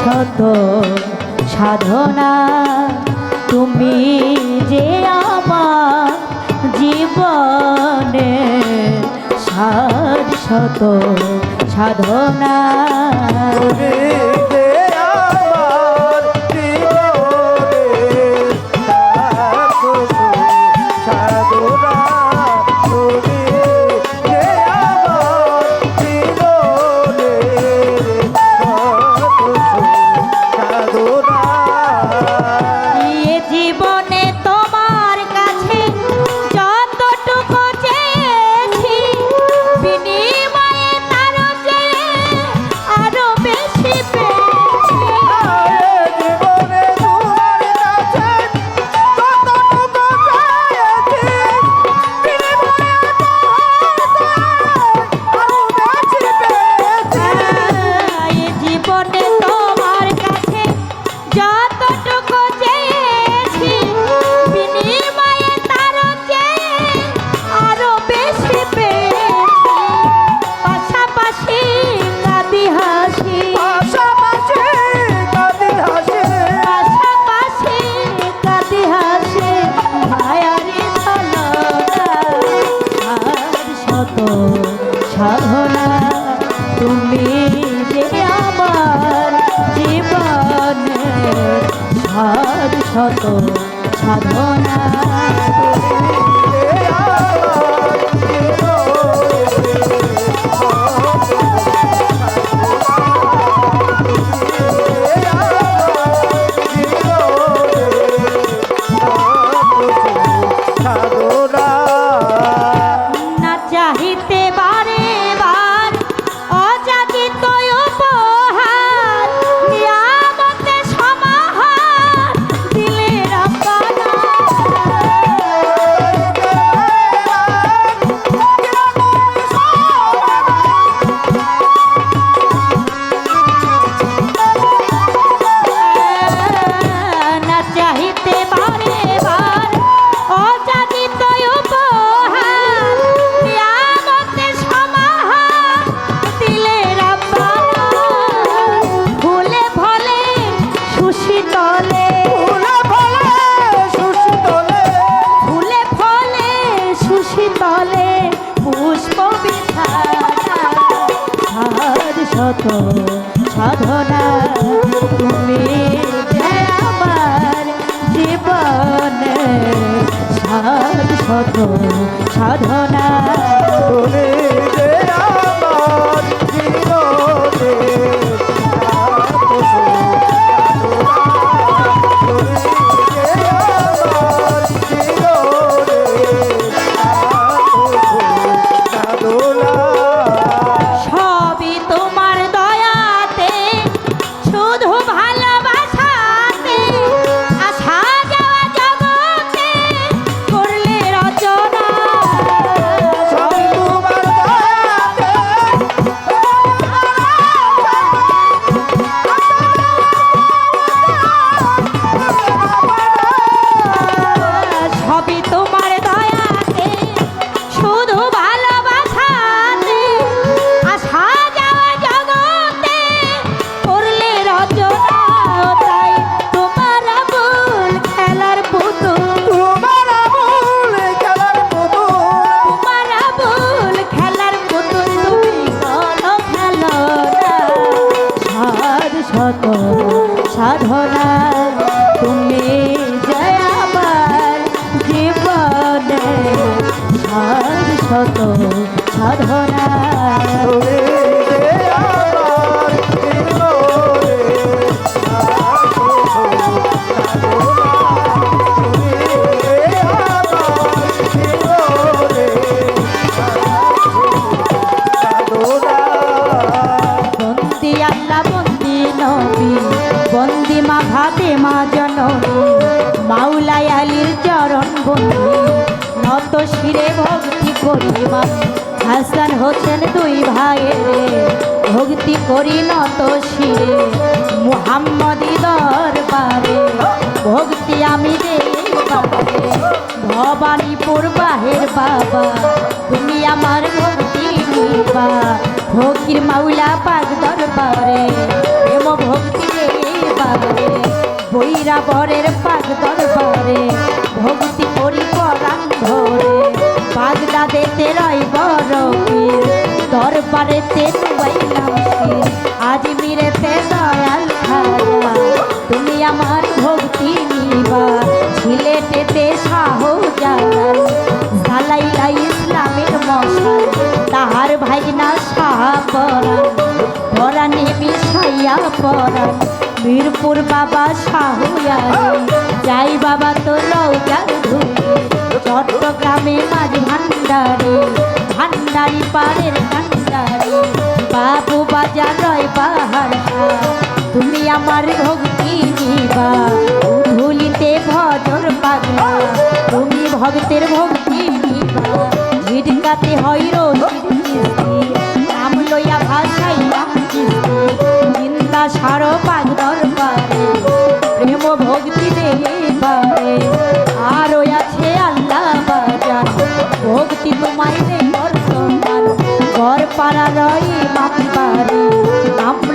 শত সাধনা। তুমি যে আমার জীবনে সাত শত সাধনা। সাধনা তুমি যে আমার জীবনের সাধ শত সাধনা। সাধনা বন্ধু, নত শিরে ভক্তি করি মা। হাসান হোসেন দুই ভাইয়ের ভক্তি করি নত শিরে। মুহাম্মদি দরবারে ভক্তি আমি ভবানীপুর বাহের বাবা, তুমি আমার ভক্তি নিবা ফকির মাউলা পাক দরবারে প্রেম ভক্তি বাবারে বৈরাবরের পাক দরবারে ভক্তি বাগদাদেতে রয় বড় পীর। দরবারে তে নুবাইলাম শির। আজমিরেতে দয়াল খাজা তুমি আমার ভক্তি নিবা। ঝিলেটেতে শাহ জালাল জালাইলা ইসলামের মশাল। তাহার ভাইনা শাহ পরাণ পরাণে মিশাইয়া পরাণ বীরপুর বাবা শাহুয়ারি যাই বাবা তো রৌজার ধুলি। চট্টগ্রামে মাঝ ভান্ডারি ভান্ডারি পাড়ের ভান্ডারি, বাবু বাজার রয় পাহাড় তুমি আমার ভক্তি নিবা ধুলিতে ভজর পাগলা। তুমি ভক্তের ভক্তি নিবা ঝিটকাতে হয় রোহিত নাম লইয়া ভাষাই চিন্তা সারো পাগদর পারে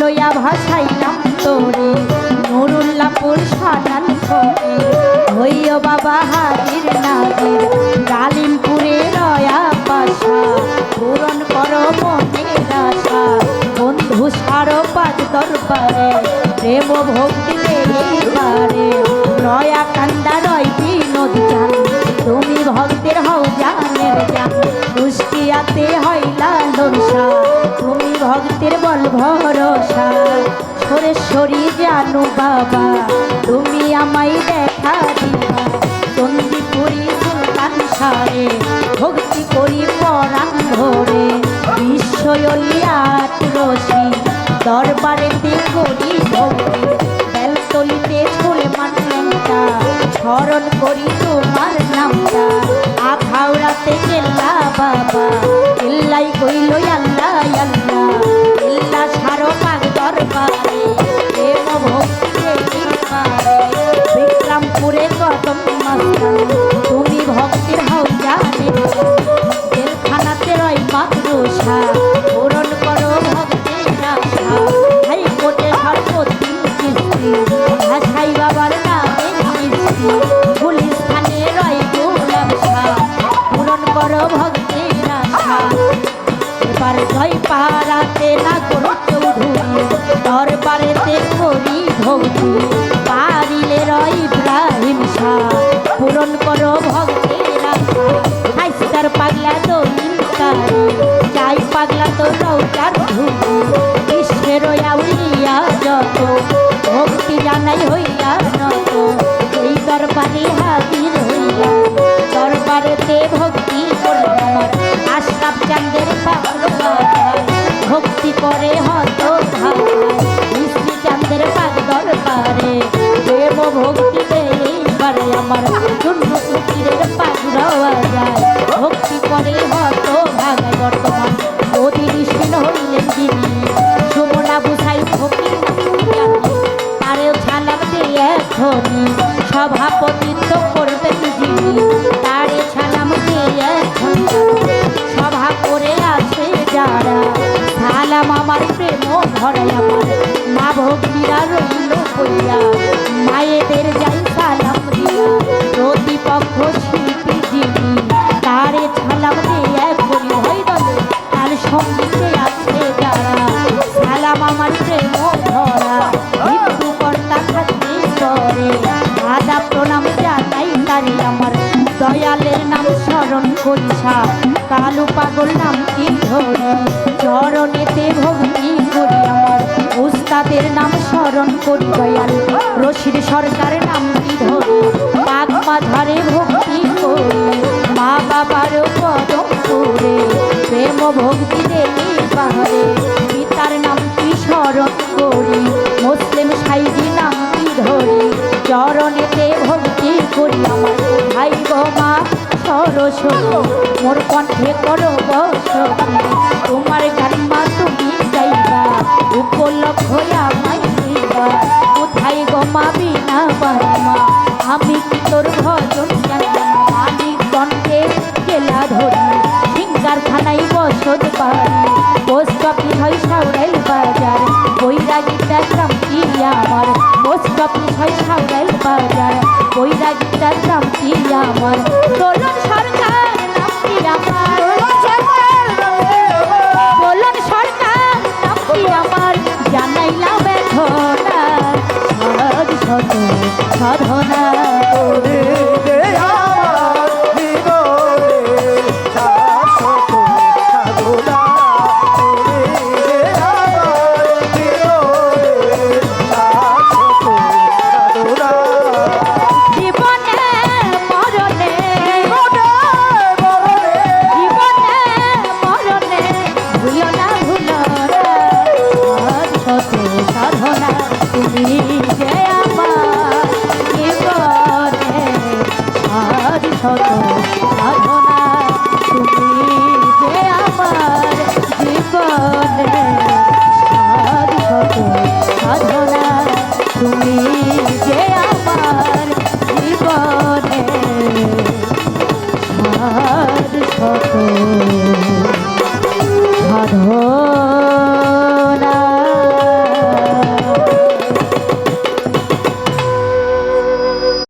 লইয়া ভাষাই নাম তোরে নুরুল্লাপুর সানাল করে হইও বাবা হাজির নাজির ডালিমপুরে রয়া পাশা। পূরণ করো মনের আশা, বন্ধু সারো পাঁচ দরবারে, প্রেম ভক্তি পারে। রয়া কান্দা রয় বিনোদ জান, তুমি ভক্তের হও জানের জান দুষ্টিয়াতে হয় লালন ভক্তের বল ভরসা। সরেশ্বরী জানু বাবা, তুমি আমায় দেখা দিবা। চন্দিপুরি সুলতান সারে, ভক্তি করি পরাণ ধরে বিশ্বলিয়াত রশি দরবারেতে করি ভক্তি। বেলতলিতে ছুলে মানলেনটা, স্মরণ করি তোমার নামটা। আখাউড়াতে গেল্লা বাবা মাদ্রসা পূরণ করো ভক্তের আশা। হাই কোটে সর্বদিন কিস্তি ভাষাই বাবার নামে মিষ্টি গুলিস্থানে রয় গোলাম শাহ পূরণ করো ভক্তের আশা। পাড়াতে না করো চৌধুরী। দরবারেতে করি ভক্তি রয় ইব্রাহিম শাহ, পূরণ করো ভক্তের আশা পাগলা তো যাই পাগলা তো রৌটার ধুলি বিশ্বের আউলিয়া যত, ভক্তি জানাই হইয়া নত। এই দরবারে হাজির হইয়া, দরবারেতে ভক্তি করে আমার আশরাফ চান্দের পাগল ভক্তি করে হত তারে সঙ্গীতে আছে যারা সালাম আমার আমার দয়ালের নাম স্মরণ করিসা কালু পাগল নাম কি ধরি চরণেতে ভক্তি করি আমার উস্তাদের নাম স্মরণ করি, দয়াল। রশিদ সরকার নাম ভক্তি দেবী পাহাড়ে, পিতার নাম কি স্মরণ করি? মুসলিম সাইজি নাম কি ধরি? চরণেতে ভক্তি করি আমার ভাই গো মা, সরস্বতী, মোর কণ্ঠে করো বসতি। তোমার গান মা তুমি গাইবা উপলক্ষ আমায় দিবা। কোথায় গো মা বিনা বাড়িমা আমি কি তোর ভজন নগদ পারি। পোস্ট অফিস হয় সাউরাইল বাজার। বৈরাগীতার নামটি আমার? পোস্ট অফিস হয় সাউরাইল বাজার। বৈরাগীতার নামটি আমার? দোলন সরকার নামটি আমার? দোলন সরকার নামটি আমার? জানাইলাম এখন সরজ সত সাধনা